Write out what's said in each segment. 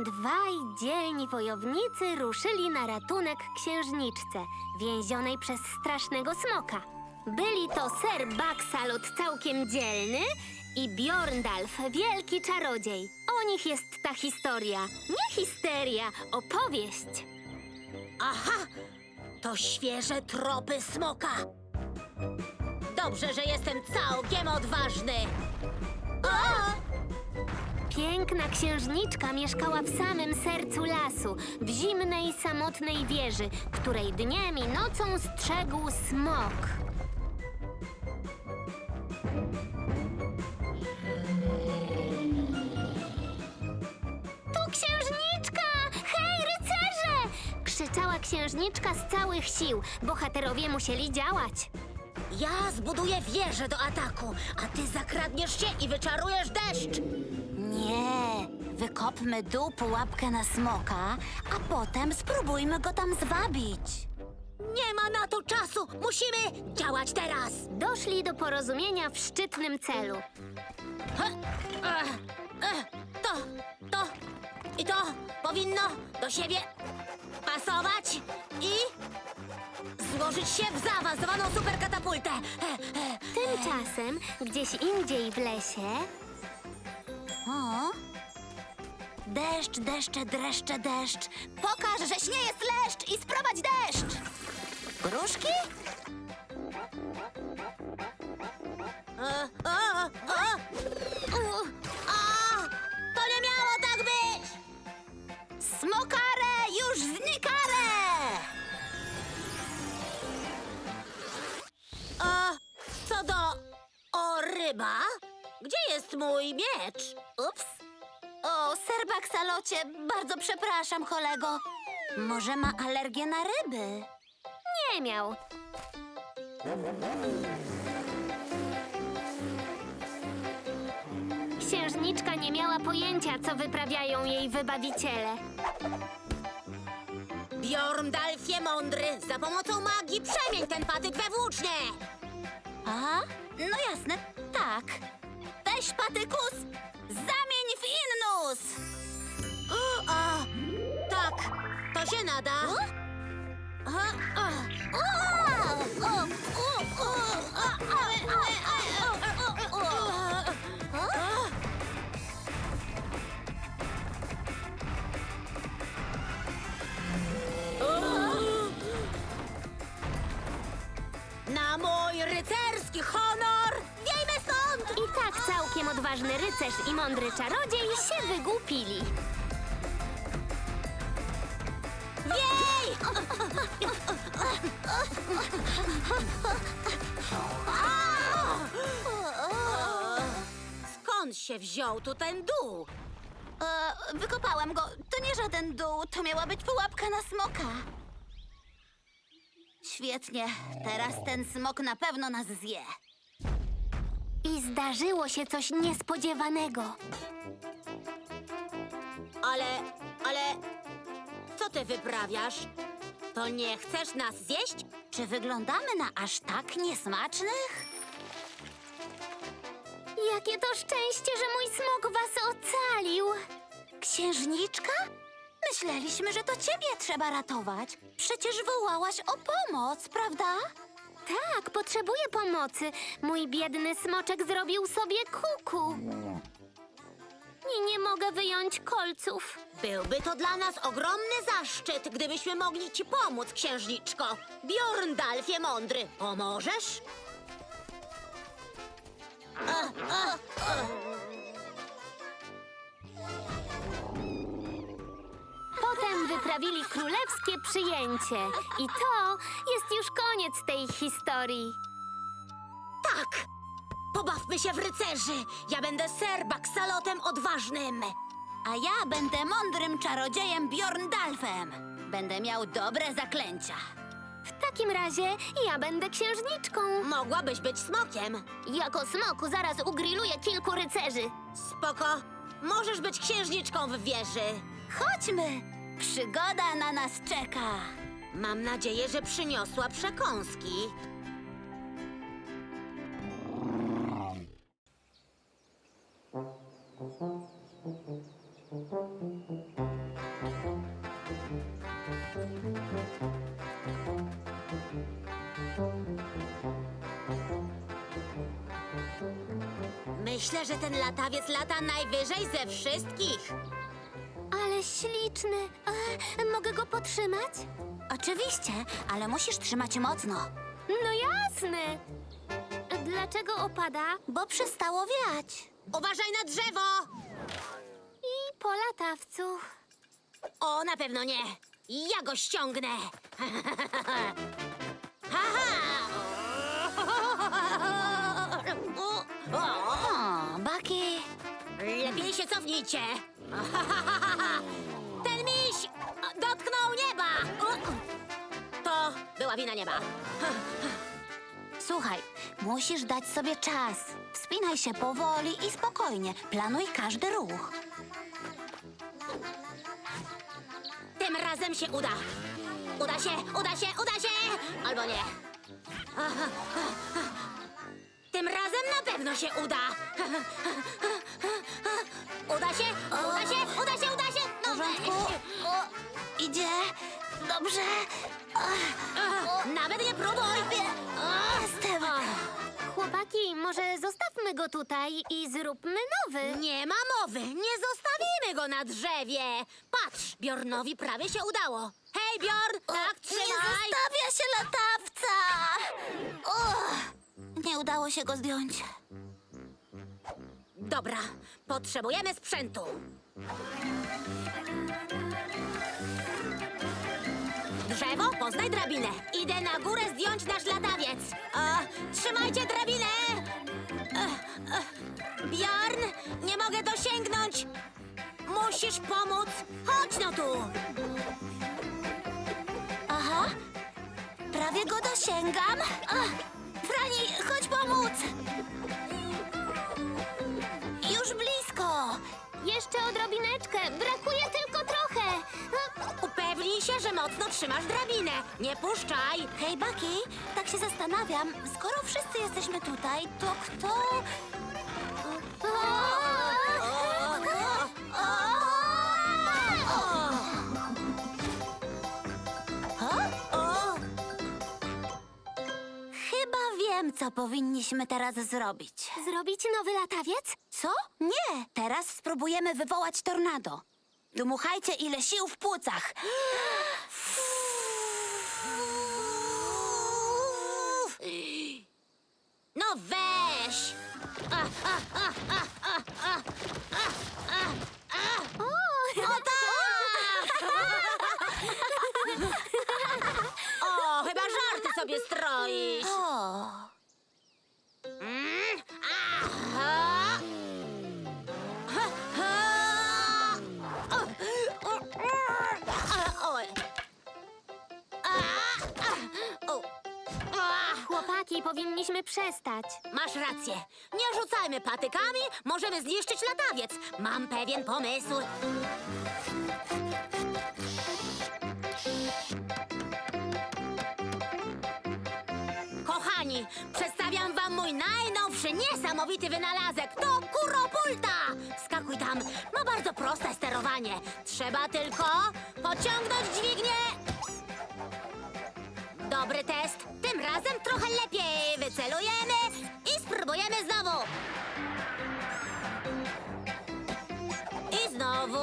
dwaj dzielni wojownicy ruszyli na ratunek księżniczce, więzionej przez strasznego smoka. Byli to ser Baksalot całkiem dzielny i Bjorndalf, wielki czarodziej. O nich jest ta historia. Nie histeria, opowieść. Aha! To świeże tropy smoka. Dobrze, że jestem całkiem odważny. O! Piękna księżniczka mieszkała w samym sercu lasu, w zimnej, samotnej wieży, której dniem i nocą strzegł smok. Tu księżniczka! Hej, rycerze! Krzyczała księżniczka z całych sił. Bohaterowie musieli działać. Ja zbuduję wieżę do ataku, a ty zakradniesz się i wyczarujesz deszcz. Wykopmy dół pułapkę na smoka, a potem spróbujmy go tam zwabić. Nie ma na to czasu! Musimy działać teraz! Doszli do porozumienia w szczytnym celu. Ech, ech, To, to i to powinno do siebie pasować i złożyć się w zaawansowaną superkatapultę. E, e, Tymczasem gdzieś indziej w lesie O? Deszcz, deszcze, dreszcze, deszcz. Pokaż, że śnie jest leszcz i sprowadź deszcz! Gruszki? e, o, o, u, a, To nie miało tak być! Smokare, już znikare! A co do o ryba? Gdzie jest mój miecz? Ups. O, serbak salocie, bardzo przepraszam, kolego. Może ma alergię na ryby? nie miał. Księżniczka nie miała pojęcia, co wyprawiają jej wybawiciele. Bjorndalfie mądry, za pomocą magii przemień ten patyk we włócznie! A? No jasne, tak. Weź patykus, zamień w innus! O, a, tak, to się nada. A, a, O! O! O! O! O! Oj, odważny rycerz i mądry czarodziej się wygłupili. Wiej! Skąd się wziął tu ten dół? E, wykopałem go. To nie żaden dół, to miała być pułapka na smoka. Świetnie, teraz ten smok na pewno nas zje. I zdarzyło się coś niespodziewanego. Ale, ale, co ty wyprawiasz? To nie chcesz nas zjeść? Czy wyglądamy na aż tak niesmacznych? Jakie to szczęście, że mój smok was ocalił. Księżniczka? Myśleliśmy, że to ciebie trzeba ratować. Przecież wołałaś o pomoc, prawda? Tak, potrzebuję pomocy. Mój biedny smoczek zrobił sobie kuku. I nie mogę wyjąć kolców. Byłby to dla nas ogromny zaszczyt, gdybyśmy mogli ci pomóc, księżniczko. Bjorndalfie mądry, pomożesz? Potem wyprawili królewskie przyjęcie. I to jest już koniec tej historii. Tak! Pobawmy się w rycerzy! Ja będę serbak salotem odważnym! A ja będę mądrym czarodziejem Bjorndalfem. Będę miał dobre zaklęcia. W takim razie ja będę księżniczką. Mogłabyś być smokiem. Jako smoku zaraz ugriluję kilku rycerzy. Spoko. Możesz być księżniczką w wieży. Chodźmy! Przygoda na nas czeka. Mam nadzieję, że przyniosła przekąski. Myślę, że ten latawiec lata najwyżej ze wszystkich. Śliczny. E, mogę go podtrzymać? Oczywiście, ale musisz trzymać mocno, No jasne. Dlaczego opada? bo przestało wiać. Uważaj na drzewo! I po latawcu. O, na pewno nie. Ja go ściągnę. Haha! O, o. Lepiej się cofnijcie. Ten miś dotknął nieba. To była wina nieba. Słuchaj, musisz dać sobie czas. Wspinaj się powoli i spokojnie. Planuj każdy ruch. Tym razem się uda. Uda się, uda się, uda się! Albo nie. Tym razem na pewno się uda. Uda się, uda się, uda się, uda się! No weź. Idzie. Dobrze. Nawet nie próbuj! Jestem. Chłopaki, może zostawmy go tutaj i zróbmy nowy. Nie ma mowy, nie zostawimy go na drzewie. Patrz, Bjornowi prawie się udało. Hej, Bjorn, tak, Nie trzymaj! zostawia się latawca. O, nie udało się go zdjąć. Dobra, potrzebujemy sprzętu. Drzewo, poznaj drabinę. Idę na górę zdjąć nasz latawiec. E, trzymajcie drabinę! E, e, Bjorn, nie mogę dosięgnąć. Musisz pomóc. Chodź no tu. Aha. Prawie go dosięgam. Ach, Frani, chodź pomóc. Już blisko. Jeszcze odrobineczkę. Brakuje tylko trochę. Upewnij się, że mocno trzymasz drabinę. Nie puszczaj. Hej, Baki, tak się zastanawiam, skoro wszyscy jesteśmy tutaj, to kto... O! Wiem, co powinniśmy teraz zrobić. Zrobić nowy latawiec? Co? Nie! Teraz spróbujemy wywołać tornado. Dmuchajcie ile sił w płucach. No weź! O no tak! tak! O, chyba żarty sobie stroisz. Powinniśmy przestać. Masz rację. Nie rzucajmy patykami, możemy zniszczyć latawiec. Mam pewien pomysł. Kochani, przedstawiam wam mój najnowszy, niesamowity wynalazek. To kuropulta! Wskakuj tam. Ma bardzo proste sterowanie. Trzeba tylko pociągnąć dźwignię Dobry test. Tym razem trochę lepiej wycelujemy i spróbujemy znowu. I znowu.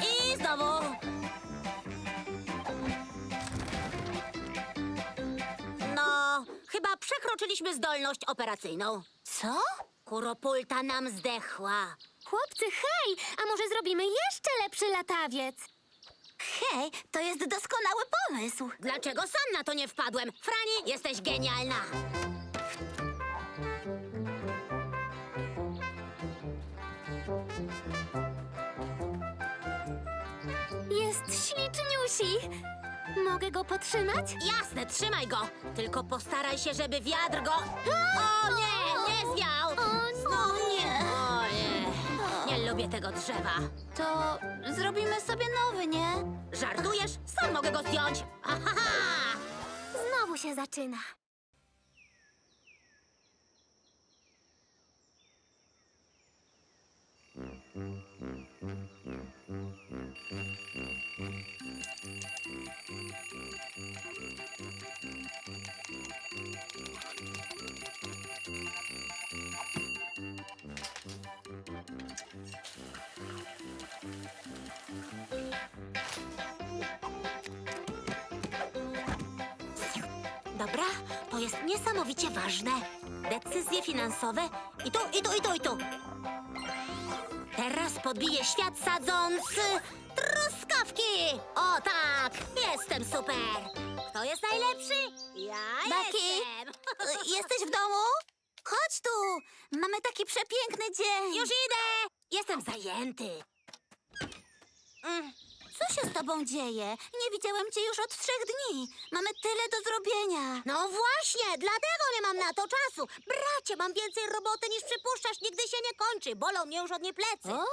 I znowu. No, chyba przekroczyliśmy zdolność operacyjną. co? Kuropulta nam zdechła. Chłopcy, hej! A może zrobimy jeszcze lepszy latawiec? Hej, to jest doskonały pomysł. Dlaczego sam na to nie wpadłem? Frani, jesteś genialna. Jest śliczniusi. Mogę go podtrzymać? Jasne, trzymaj go. Tylko postaraj się, żeby wiatr go... O nie, nie zwiał. O nie! Lubię tego drzewa. To zrobimy sobie nowy, nie? Żartujesz? Sam mogę go zdjąć. Znowu się zaczyna. Jest niesamowicie ważne. Decyzje finansowe i tu, i tu, i tu, i tu. Teraz podbiję świat sadząc truskawki. O tak, jestem super. Kto jest najlepszy? Ja Baki? jestem. Y, Jesteś w domu? Chodź tu! Mamy taki przepiękny dzień! Już idę. Jestem zajęty. Mm, Co się z tobą dzieje? Nie widziałem cię już od trzech dni. Mamy tyle do zrobienia. No właśnie, dlatego nie mam na to czasu. Bracie, mam więcej roboty niż przypuszczasz. Nigdy się nie kończy. Bolą mnie już od niej plecy. O?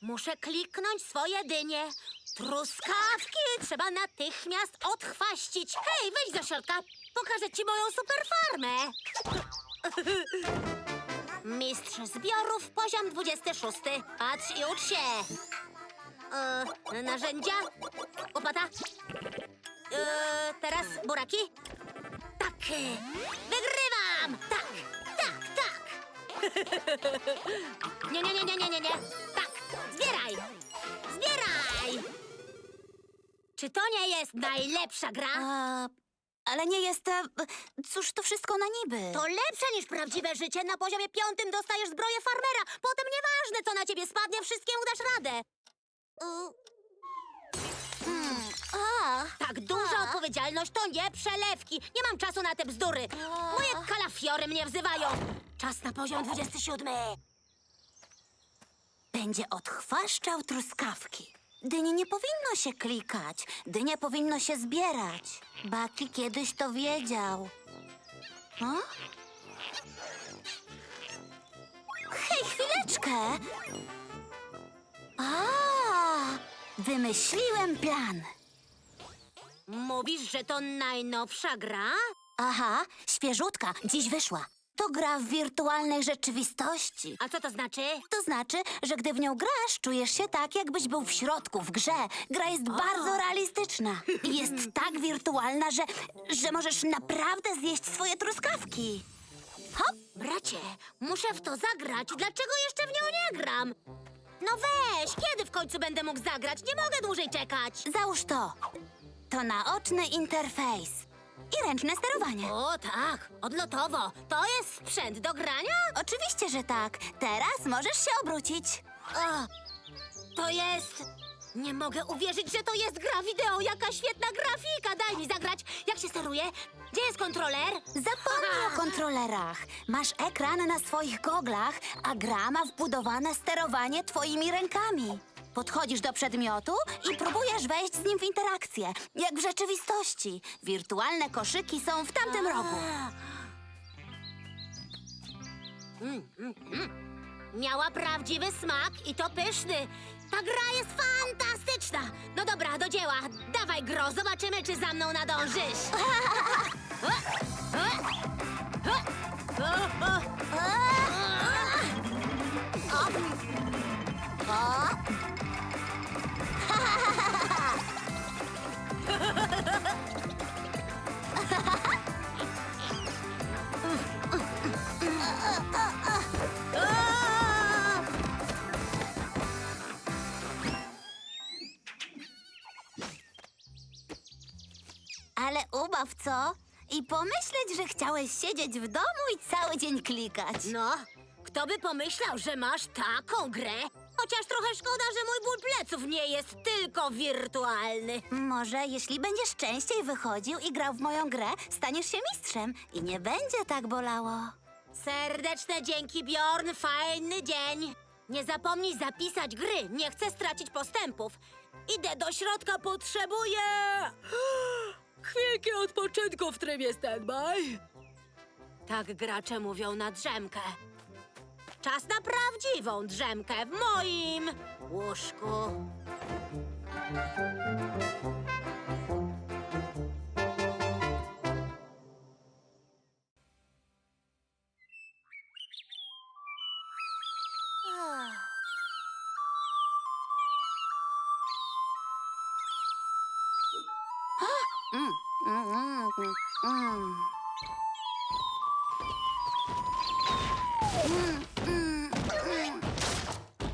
Muszę kliknąć swoje dynie. Truskawki trzeba natychmiast odchwaścić. Hej, wejdź do środka. Pokażę ci moją superfarmę. Mistrz zbiorów, poziom 26. Patrz i ucz się. E, narzędzia. Łopata. E, teraz buraki. Tak. Wygrywam. Tak, tak, tak. Nie, nie, nie, nie, nie, nie, nie. Tak, zbieraj! Zbieraj! Czy to nie jest najlepsza gra? A, ale nie jest... e, Cóż to wszystko na niby? To lepsze niż prawdziwe życie. Na poziomie piątym dostajesz zbroję farmera. Potem nieważne, co na ciebie spadnie, wszystkiemu dasz radę. Hmm. A, tak duża odpowiedzialność to nie przelewki. Nie mam czasu na te bzdury. Moje kalafiory mnie wzywają. Czas na poziom 27. będzie odchwaszczał truskawki. Dyni nie powinno się klikać. Dynie powinno się zbierać. Baki kiedyś to wiedział. O? Hej, chwileczkę! A, wymyśliłem plan. Mówisz, że to najnowsza gra? Aha, świeżutka, dziś wyszła. To gra w wirtualnej rzeczywistości. A co to znaczy? To znaczy, że gdy w nią grasz, czujesz się tak, jakbyś był w środku, w grze. Gra jest bardzo realistyczna. I Jest tak wirtualna, że, że możesz naprawdę zjeść swoje truskawki. Hop, Bracie, muszę w to zagrać. Dlaczego jeszcze w nią nie gram? No weź, kiedy w końcu będę mógł zagrać? Nie mogę dłużej czekać. załóż to. To naoczny interfejs i ręczne sterowanie. O tak, odlotowo. To jest sprzęt do grania? Oczywiście, że tak. Teraz możesz się obrócić. O, to jest... Nie mogę uwierzyć, że to jest gra wideo. Jaka świetna grafika. Daj mi zagrać. Jak się steruje? Gdzie jest kontroler? Zapomnij o kontrolerach. Masz ekran na swoich goglach, a gra ma wbudowane sterowanie twoimi rękami. Podchodzisz do przedmiotu i próbujesz wejść z nim w interakcję, jak w rzeczywistości. Wirtualne koszyki są w tamtym rogu. Mm, mm, mm. Miała prawdziwy smak i to pyszny. Ta gra jest fantastyczna. No dobra, do dzieła. Dawaj, Gro, zobaczymy, czy za mną nadążysz. Ale ubaw, co? I pomyśleć, że chciałeś siedzieć w domu i cały dzień klikać. No, kto by pomyślał, że masz taką grę? Chociaż trochę szkoda, że mój ból pleców nie jest tylko wirtualny. Może jeśli będziesz częściej wychodził i grał w moją grę, staniesz się mistrzem i nie będzie tak bolało. Serdeczne dzięki, Bjorn. Fajny dzień. Nie zapomnij zapisać gry. Nie chcę stracić postępów. Idę do środka, potrzebuję... Chwilki odpoczynku w trybie standby. Tak gracze mówią na drzemkę. Czas na prawdziwą drzemkę w moim łóżku.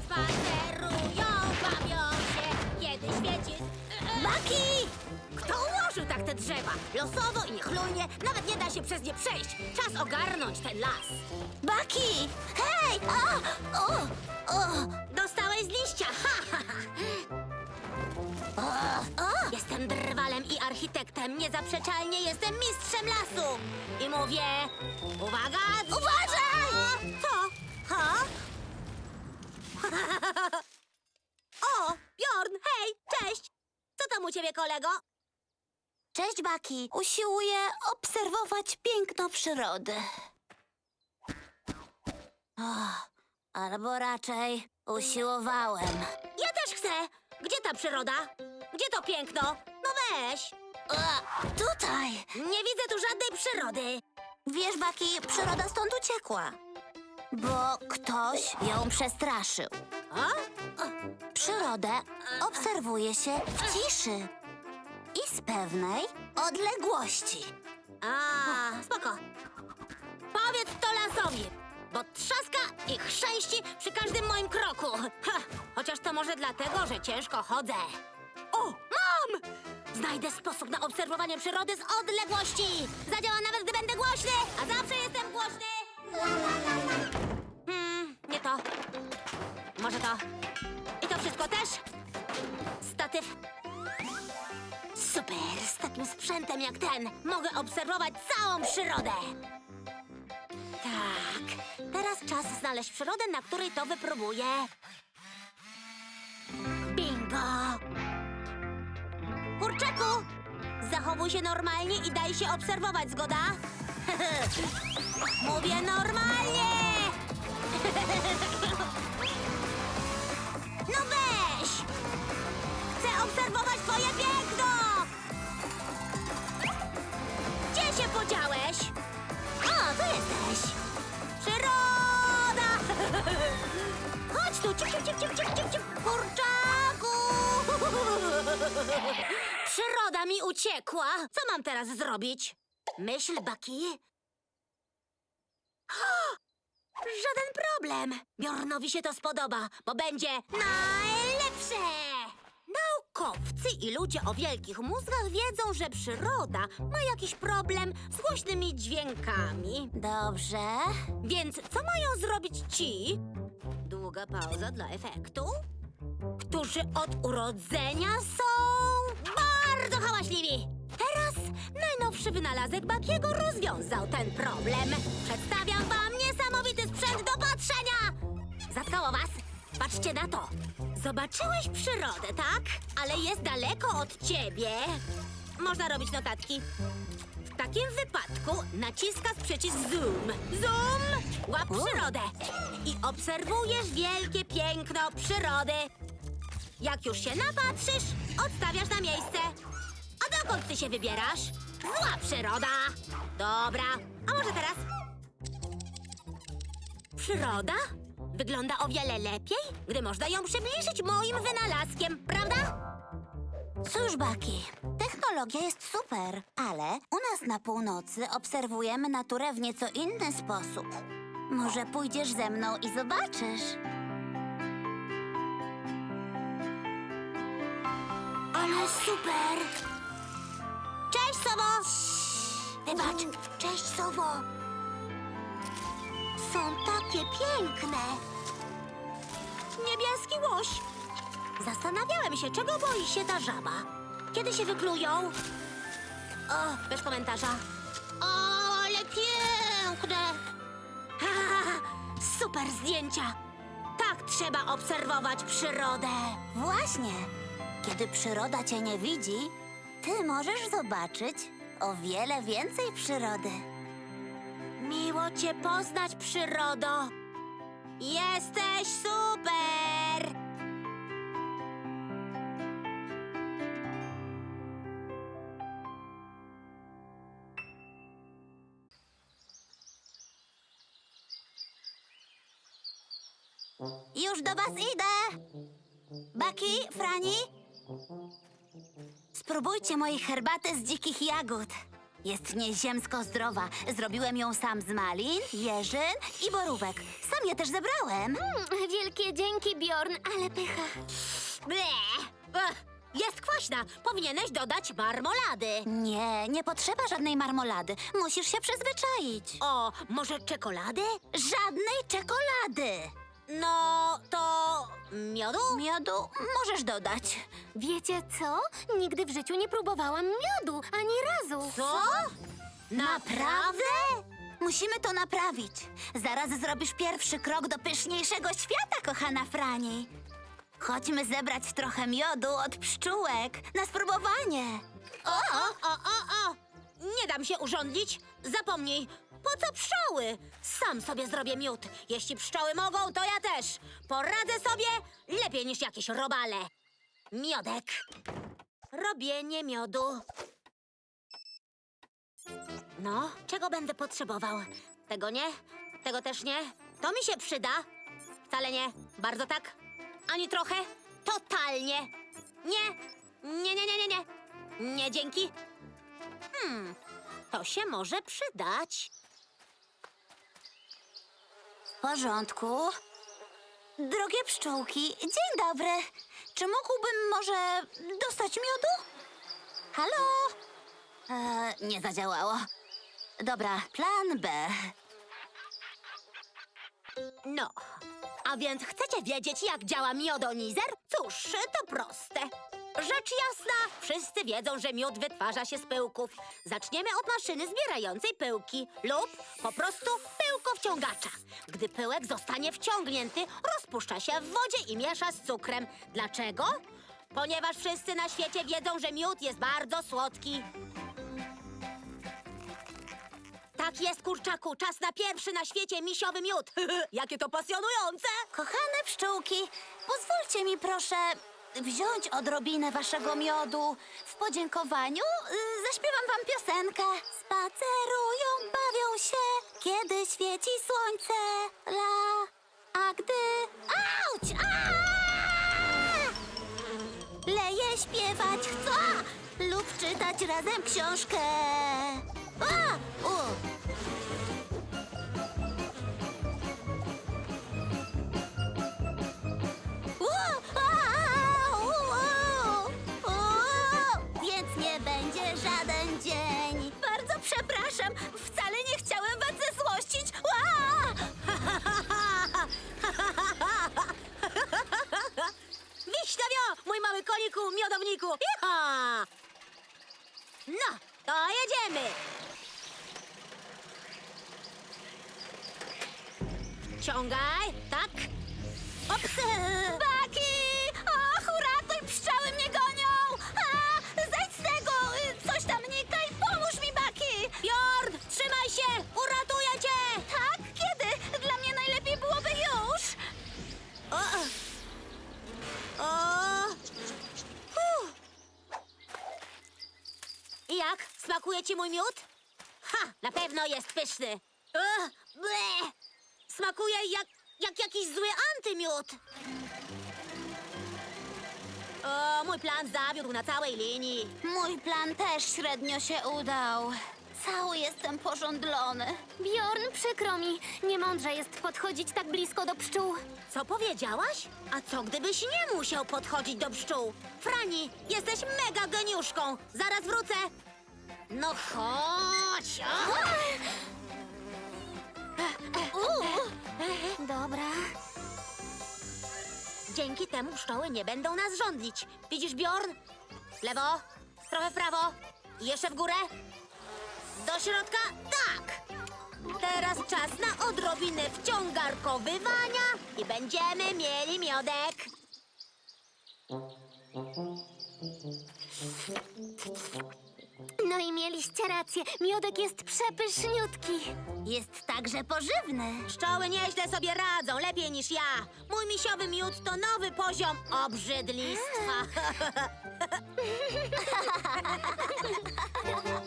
Spacerują, bawią się, kiedy świeci... Baki! Kto ułożył tak te drzewa. Losowo i niechlujnie, nawet nie da się przez nie przejść. Czas ogarnąć ten las. Baki! Hej! A! O! O! Architektem. Niezaprzeczalnie jestem mistrzem lasu. I mówię... Uwaga! Uważaj! Co? Ha? o, Bjorn, hej, cześć! Co tam u ciebie, kolego? Cześć, Baki. Usiłuję obserwować piękno przyrody. O, albo raczej usiłowałem. Ja też chcę! Gdzie ta przyroda? Gdzie to piękno? No weź! Tutaj! Nie widzę tu żadnej przyrody. Wiesz, Baki, przyroda stąd uciekła. Bo ktoś ją przestraszył. A? Przyrodę obserwuje się w ciszy i z pewnej odległości. A, spoko. Powiedz to lasowi, bo trzaska i chrzęści przy każdym moim kroku. Ha, chociaż to może dlatego, że ciężko chodzę. O, mam! Znajdę sposób na obserwowanie przyrody z odległości. Zadziała nawet, gdy będę głośny, a zawsze jestem głośny. Hmm, nie to. Może to. I to wszystko też? Statyw. Super! Z takim sprzętem jak ten mogę obserwować całą przyrodę. Tak, teraz czas znaleźć przyrodę, na której to wypróbuję. Bingo! Kurczaku, zachowuj się normalnie i daj się obserwować, zgoda? Mówię normalnie! No weź! Chcę obserwować twoje piękno! Gdzie się podziałeś? O, tu jesteś! Przyroda! Chodź tu, ciup, ciup, ciup, ciup! Przyroda mi uciekła. Co mam teraz zrobić? Myśl, Baki. Żaden problem. Bjornowi się to spodoba, bo będzie najlepsze. Naukowcy i ludzie o wielkich mózgach wiedzą, że przyroda ma jakiś problem z głośnymi dźwiękami. Dobrze. Więc co mają zrobić ci? Długa pauza dla efektu. Którzy od urodzenia są bardzo hałaśliwi. Teraz najnowszy wynalazek Bakiego rozwiązał ten problem. Przedstawiam wam niesamowity sprzęt do patrzenia. Zatkało was? Patrzcie na to. Zobaczyłeś przyrodę, tak? Ale jest daleko od ciebie. Można robić notatki. W takim wypadku naciskasz przycisk zoom. Zoom! Łap przyrodę. I obserwujesz wielkie piękno przyrody. Jak już się napatrzysz, odstawiasz na miejsce. A dokąd ty się wybierasz? Zła przyroda. Dobra, a może teraz? Przyroda? Wygląda o wiele lepiej, gdy można ją przybliżyć moim wynalazkiem, prawda? Cóż, Baki, technologia jest super, ale u nas na północy obserwujemy naturę w nieco inny sposób. Może pójdziesz ze mną i zobaczysz? Ale super! Cześć, Sowo! Wybacz, cześć, Sowo! Są takie piękne! Niebieski łoś! Zastanawiałem się, czego boi się ta żaba. Kiedy się wyklują? O, bez komentarza. O, ale piękne! Ha, ha, ha, super zdjęcia! Tak trzeba obserwować przyrodę. Właśnie. Kiedy przyroda cię nie widzi, ty możesz zobaczyć o wiele więcej przyrody. Miło cię poznać, przyrodo. Jesteś super! Już do was idę! Baki, Frani? Spróbujcie mojej herbaty z dzikich jagód. Jest nieziemsko zdrowa. Zrobiłem ją sam z malin, jeżyn i borówek. Sam je też zebrałem. Mm, wielkie dzięki, Bjorn, ale pycha. Ble! Ech, jest kwaśna. Powinieneś dodać marmolady. Nie, nie potrzeba żadnej marmolady. Musisz się przyzwyczaić. O, może czekolady? Żadnej czekolady. No, to miodu? Miodu możesz dodać. Wiecie co? Nigdy w życiu nie próbowałam miodu, ani razu. Co? Naprawdę? Musimy to naprawić. Zaraz zrobisz pierwszy krok do pyszniejszego świata, kochana Frani. Chodźmy zebrać trochę miodu od pszczółek na spróbowanie. O, o, o, o! Nie dam się urządlić. Zapomnij. Po co pszczoły? Sam sobie zrobię miód. Jeśli pszczoły mogą, to ja też. Poradzę sobie lepiej niż jakieś robale. Miodek. Robienie miodu. No, czego będę potrzebował? Tego nie, tego też nie. To mi się przyda. Wcale nie. Bardzo tak. Ani trochę. Totalnie. Nie. Nie, nie, nie, nie, nie. Nie, dzięki. Hmm, to się może przydać. W porządku. Drogie pszczółki, dzień dobry. Czy mógłbym może dostać miodu? Halo? E, nie zadziałało. Dobra, plan B. No, a więc chcecie wiedzieć, jak działa miodonizer? Cóż, to proste. Rzecz jasna, wszyscy wiedzą, że miód wytwarza się z pyłków. Zaczniemy od maszyny zbierającej pyłki lub po prostu pyłkowciągacza. Gdy pyłek zostanie wciągnięty, rozpuszcza się w wodzie i miesza z cukrem. Dlaczego? Ponieważ wszyscy na świecie wiedzą, że miód jest bardzo słodki. Tak jest, kurczaku, czas na pierwszy na świecie misiowy miód. Jakie to pasjonujące! Kochane pszczółki, pozwólcie mi proszę wziąć odrobinę waszego miodu. W podziękowaniu y, zaśpiewam wam piosenkę. Spacerują, bawią się, kiedy świeci słońce. La, a gdy... Auć! Aaa! Leje śpiewać chcą lub czytać razem książkę. A! U. miodowniku! Iha! No, to jedziemy! Ciągaj, tak? Ops! Baki! mój miód? Ha! Na pewno jest pyszny. Ugh, ble. Smakuje jak, jak jakiś zły antymiód. O, mój plan zawiódł na całej linii. Mój plan też średnio się udał. Cały jestem porządlony. Bjorn, przykro mi. Niemądrze jest podchodzić tak blisko do pszczół. Co powiedziałaś? A co gdybyś nie musiał podchodzić do pszczół? Frani, jesteś mega geniuszką. Zaraz wrócę. No chodź. Dobra. Dzięki temu pszczoły nie będą nas rządzić. Widzisz, Bjorn? W lewo, trochę w prawo jeszcze w górę. Do środka, tak. Teraz czas na odrobinę wciągarkowywania i będziemy mieli miodek. Mieliście rację. Miodek jest przepyszniutki. Jest także pożywny. Pszczoły nieźle sobie radzą, lepiej niż ja. Mój misiowy miód to nowy poziom obrzydlistwa.